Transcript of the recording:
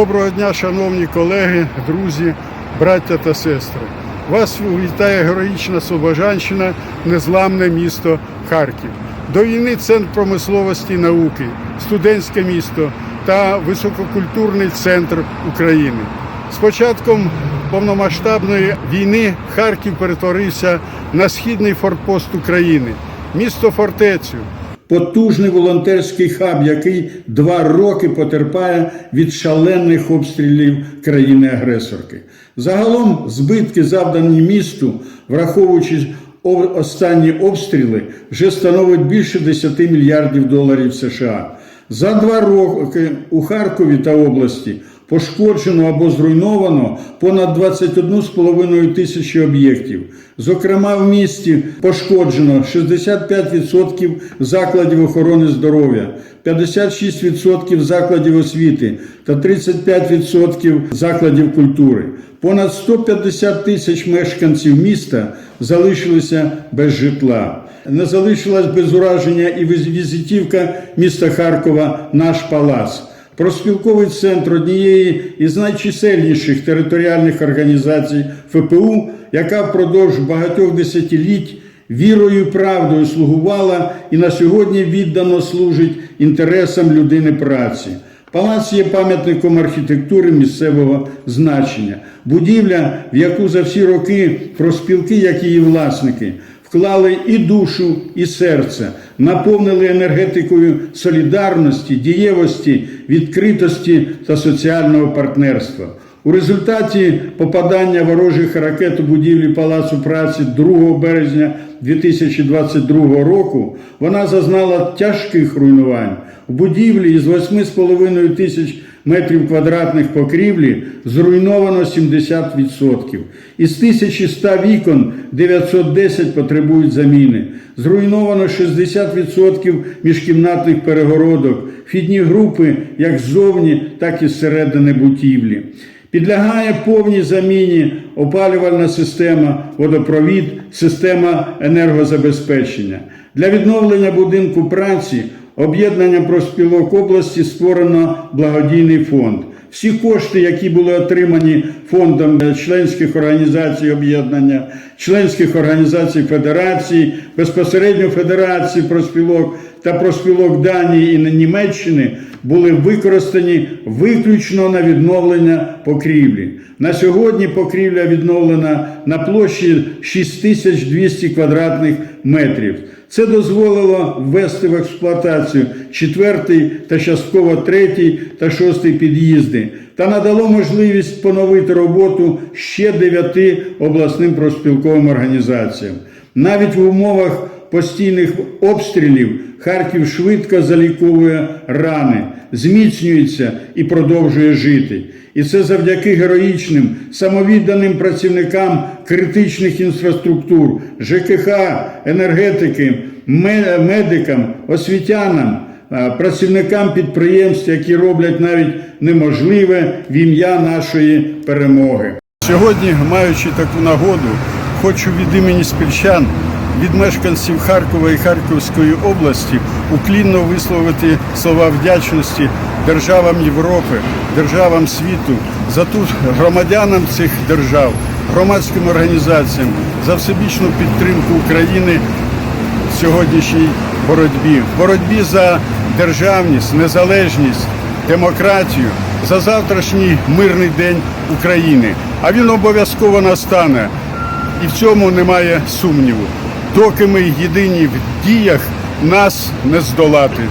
Доброго дня, шановні колеги, друзі, браття та сестри. Вас вітає героїчна Слобожанщина, незламне місто Харків. До війни центр промисловості і науки, студентське місто та висококультурний центр України. З початком повномасштабної війни Харків перетворився на східний форпост України, місто фортецю, Потужний волонтерський хаб, який два роки потерпає від шалених обстрілів країни-агресорки. Загалом збитки, завдані місту, враховуючи останні обстріли, вже становить більше 10 мільярдів доларів США. За два роки у Харкові та області пошкоджено або зруйновано понад 21,5 тисячі об'єктів. Зокрема, в місті пошкоджено 65% закладів охорони здоров'я, 56% закладів освіти та 35% закладів культури. Понад 150 тисяч мешканців міста залишилися без житла. Не залишилась без ураження і візитівка міста Харкова Наш палац. Проспілковий центр однієї із найчисельніших територіальних організацій ФПУ, яка впродовж багатьох десятиліть вірою і правдою слугувала і на сьогодні віддано служить інтересам людини праці. Палац є пам'ятником архітектури місцевого значення, будівля, в яку за всі роки проспілки, як її власники, вклали і душу, і серце, наповнили енергетикою солідарності, дієвості, відкритості та соціального партнерства. У результаті попадання ворожих ракет у будівлі Палацу праці 2 березня 2022 року вона зазнала тяжких руйнувань. У будівлі із 8,5 тисяч метрів квадратних покрівлі зруйновано 70%. Із 1100 вікон 910 потребують заміни. Зруйновано 60% міжкімнатних перегородок, вхідні групи як ззовні, так і зсередини будівлі. Підлягає повній заміні опалювальна система, водопровід, система енергозабезпечення. Для відновлення будинку праці об'єднанням профспілок області створено благодійний фонд. Всі кошти, які були отримані фондом членських організацій об'єднання, членських організацій Федерації, безпосередньо Федерації профспілок та профспілок Данії і Німеччини, були використані виключно на відновлення покрівлі. На сьогодні покрівля відновлена на площі 6200 квадратних метрів. Це дозволило ввести в експлуатацію четвертий та частково третій та шостий під'їзди та надало можливість поновити роботу ще дев'яти обласним профспілковим організаціям. Навіть в умовах постійних обстрілів Харків швидко заліковує рани, зміцнюється і продовжує жити. І це завдяки героїчним, самовідданим працівникам критичних інфраструктур, ЖКХ, енергетики, ме- медикам, освітянам, працівникам підприємств, які роблять навіть неможливе в ім'я нашої перемоги. Сьогодні, маючи таку нагоду, хочу від імені спільчан, від мешканців Харкова і Харківської області уклінно висловити слова вдячності державам Європи, державам світу за ту громадянам цих держав, громадським організаціям за всебічну підтримку України в сьогоднішній боротьбі, боротьбі за державність, незалежність, демократію, за завтрашній мирний день України. А він обов'язково настане, і в цьому немає сумніву. Доки ми єдині в діях, нас не здолати.